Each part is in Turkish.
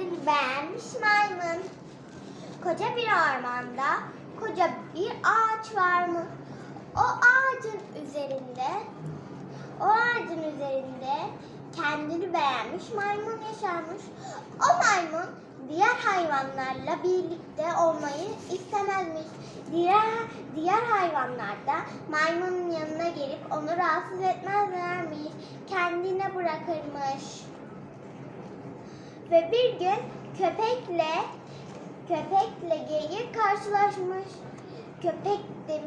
kendini beğenmiş maymun. Koca bir ormanda koca bir ağaç var mı? O ağacın üzerinde o ağacın üzerinde kendini beğenmiş maymun yaşarmış. O maymun diğer hayvanlarla birlikte olmayı istemezmiş. Diğer diğer hayvanlar da maymunun yanına gelip onu rahatsız etmezlermiş. Kendine bırakırmış. Ve bir gün köpekle köpekle geyik karşılaşmış. Köpek dem,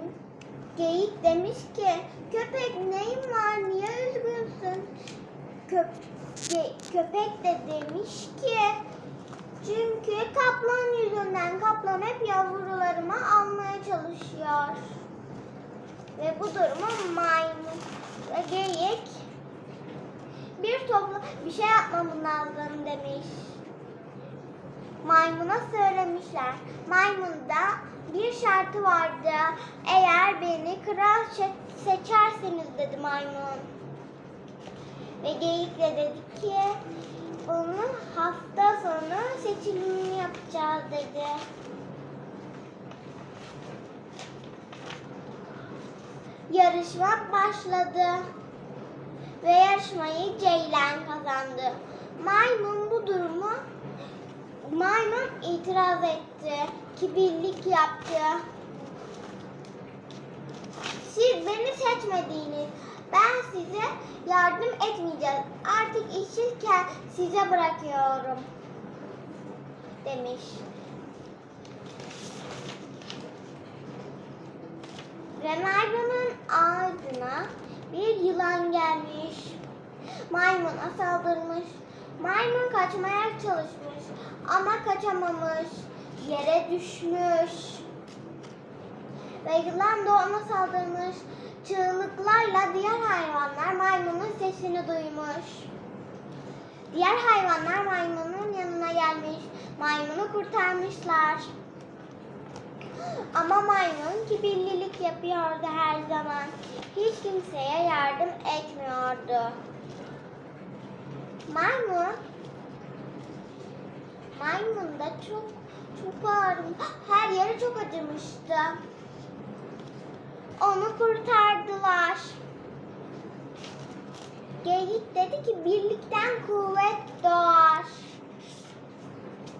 geyik demiş ki köpek neyin var niye üzgünsün? Köp, ge- köpek de demiş ki çünkü kaplan yüzünden kaplan hep yavrularımı almaya çalışıyor. Ve bu durumu maymun ve geyik bir topla bir şey yapmamız lazım demiş. Maymuna söylemişler. Maymun da bir şartı vardı. Eğer beni kral seçerseniz dedi maymun. Ve geyik de dedi ki bunu hafta sonu seçimini yapacağız dedi. Yarışma başladı ve yarışmayı Ceylan kazandı. Maymun bu durumu maymun itiraz etti, kibirlik yaptı. Siz beni seçmediniz. Ben size yardım etmeyeceğim. Artık işi size bırakıyorum. Demiş. Maymunun ağzına. Maymuna saldırmış. Maymun kaçmaya çalışmış ama kaçamamış. Yere düşmüş. Ve yılan da ona saldırmış. Çığlıklarla diğer hayvanlar maymunun sesini duymuş. Diğer hayvanlar maymunun yanına gelmiş. Maymunu kurtarmışlar. Ama maymun kibirlilik yapıyordu her zaman. Hiç kimseye yardım etmiyordu. Maymun Maymun da çok çok ağrım. Her yeri çok acımıştı. Onu kurtardılar. Geyik dedi ki birlikten kuvvet doğar.